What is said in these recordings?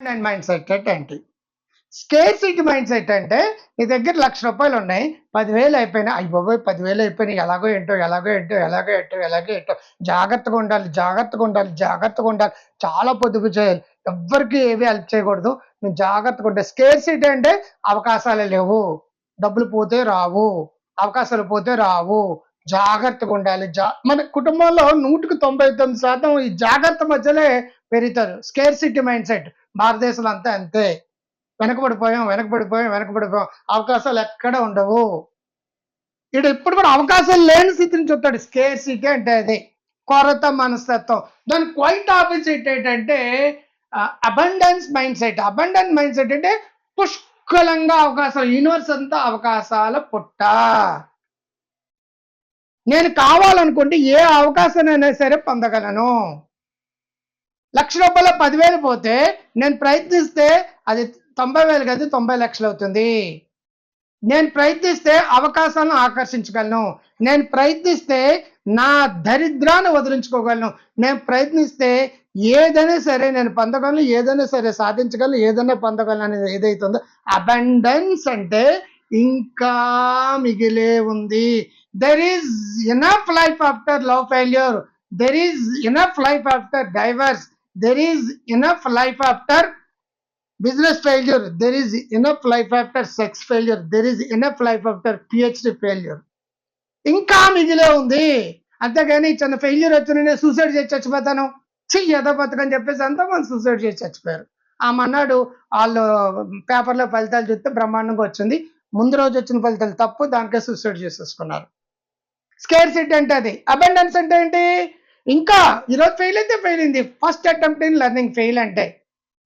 And mind set ఏంటి? Scarcity mind set అంటే నీ దగ్గర లక్ష రూపాయలు ఉన్నాయి. పదివేలు అయిపోయినాయి అయ్యి బాబోయ్ పదివేలు అయిపోయినాయి. ఎలాగో ఏంటో ఎలాగో ఏంటో ఎలాగో ఏంటో ఎలాగో ఏంటో. జాగ్రత్తగా ఉండాలి జాగ్రత్తగా ఉండాలి జాగ్రత్తగా ఉండాలి. చాలా పొదుపు చేయాలి. ఎవ్వరికి ఏవి హెల్ప్ చేయకూడదు. నువ్వు జాగ్రత్తగా ఉంటే స్కేర్సిటీ అంటే అవకాశాలు లేవు. డబ్బులు పోతే రావు. అవకాశాలు పోతే రావు. జాగ్రత్తగా ఉండాలి. జా మన కుటుంబంలో నూటికి తొంభై తొమ్మిది శాతం ఈ జాగ్రత్త మధ్యలో పెరుగుతారు. స్కేర్ సిటీ మైండ్ సెట్ భారతదేశంలో అంతా. అంతే వెనకబడిపోయాం వెనకబడిపోయాం వెనకబడిపోయాం. అవకాశాలు ఎక్కడ ఉండవు. ఇక్కడ ఇప్పుడు కూడా అవకాశాలు లేని స్థితిని చూస్తాడు. స్కేర్సిటీ అంటే అది. కొరత మనస్తత్వం. దాని క్వైట్ ఆపోజిట్ ఏంటంటే abundance mind set abundance mind set అంటే పుష్కలంగా అవకాశం యూనివర్స్ అంతా అవకాశాల పుట్ట. నేను కావాలనుకుంటే ఏ అవకాశానైనా సరే పొందగలను. లక్ష రూపాయల పదివేలు పోతే నేను ప్రయత్నిస్తే అది తొంభై వేలు కాదు తొంభై లక్షలు అవుతుంది నేను ప్రయత్నిస్తే అవకాశాలను ఆకర్షించగలను. నేను ప్రయత్నిస్తే నా దరిద్రాన్ని వదిలించుకోగలను. నేను ప్రయత్నిస్తే ఏదైనా సరే నేను పొందగలను ఏదైనా సరే సాధించగలను ఏదైనా పొందగలను అనేది ఏదైతుందో అబండెన్స్ అంటే ఇంకా మిగిలే ఉంది. There is enough life after love failure there is enough life after divorce there is enough life after business failure there is enough life after sex failure there is enough life after PhD failure ఇంకా మిగిలే ఉంది. అంతేగాని చిన్న failure వచ్చిన నేను suicide చేసి చచ్చిపోతాను. చి ఏదో బతకని చెప్పేసి అంతా మనం సూసైడ్ చేసి చచ్చిపోయారు. ఆ మన్నాడు వాళ్ళు పేపర్లో ఫలితాలు చూస్తే బ్రహ్మాండంగా వచ్చింది. ముందు రోజు వచ్చిన ఫలితాలు తప్పు దానికే సూసైడ్ చేసేసుకున్నారు. స్కేర్ సిటీ అంటే అది. అబెండెన్స్ అంటే ఏంటి? ఇంకా ఈరోజు ఫెయిల్ అయితే ఫెయిల్ అయింది. First attempt in learning fail అంటే.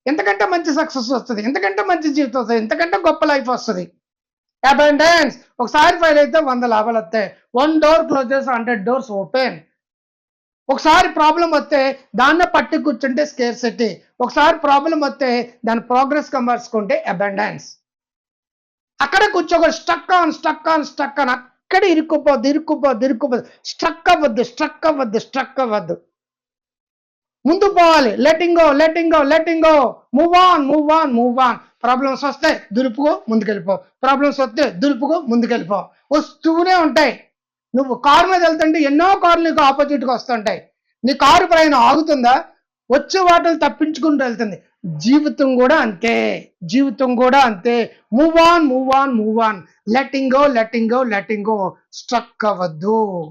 ఎంతకంటే మంచి సక్సెస్ వస్తుంది ఎంతకంటే మంచి జీవితం వస్తుంది ఎంతకంటే గొప్ప లైఫ్ వస్తుంది. అబెండెన్స్ ఒకసారి ఫెయిల్ అయితే వంద లాభాలు వస్తాయి. వన్ డోర్ క్లోజ్ చేసి హండ్రెడ్ డోర్స్ ఓపెన్ ఒకసారి ప్రాబ్లం వస్తే దాన్నే పట్టి కూర్చుంటే స్కేర్ సిటీ ఒకసారి ప్రాబ్లం వస్తే దాని ప్రోగ్రెస్ కమర్చుకుంటే అబెండెన్స్ అక్కడ కూర్చోకూడదు stuck on stuck on stuck on అక్కడ ఇరుక్కుపోద్దు ఇరుక్కుపోద్దు ఇరుక్కుపోద్దు స్ట్రక్ అవ్వద్దు స్ట్రక్ అవ్వద్దు స్ట్రక్ అవ్వద్దు. ముందు పోవాలి. Letting go letting go letting go move on move on move on problems వస్తే దులుపుకో ముందుకెళ్ళిపో. ప్రాబ్లమ్స్ వస్తే దులుపుకో ముందుకెళ్ళిపో. వస్తూనే ఉంటాయి. నువ్వు కారు మీద వెళ్తుంటే ఎన్నో కార్లు నీకు ఆపోజిట్గా వస్తుంటాయి. నీ కారు ప్రయాణం ఆగుతుందా? వచ్చే వాటిని తప్పించుకుంటూ వెళ్తుంది. జీవితం కూడా అంతే జీవితం కూడా అంతే. Move on move on move on letting go letting go letting go struck అవ్వద్దు.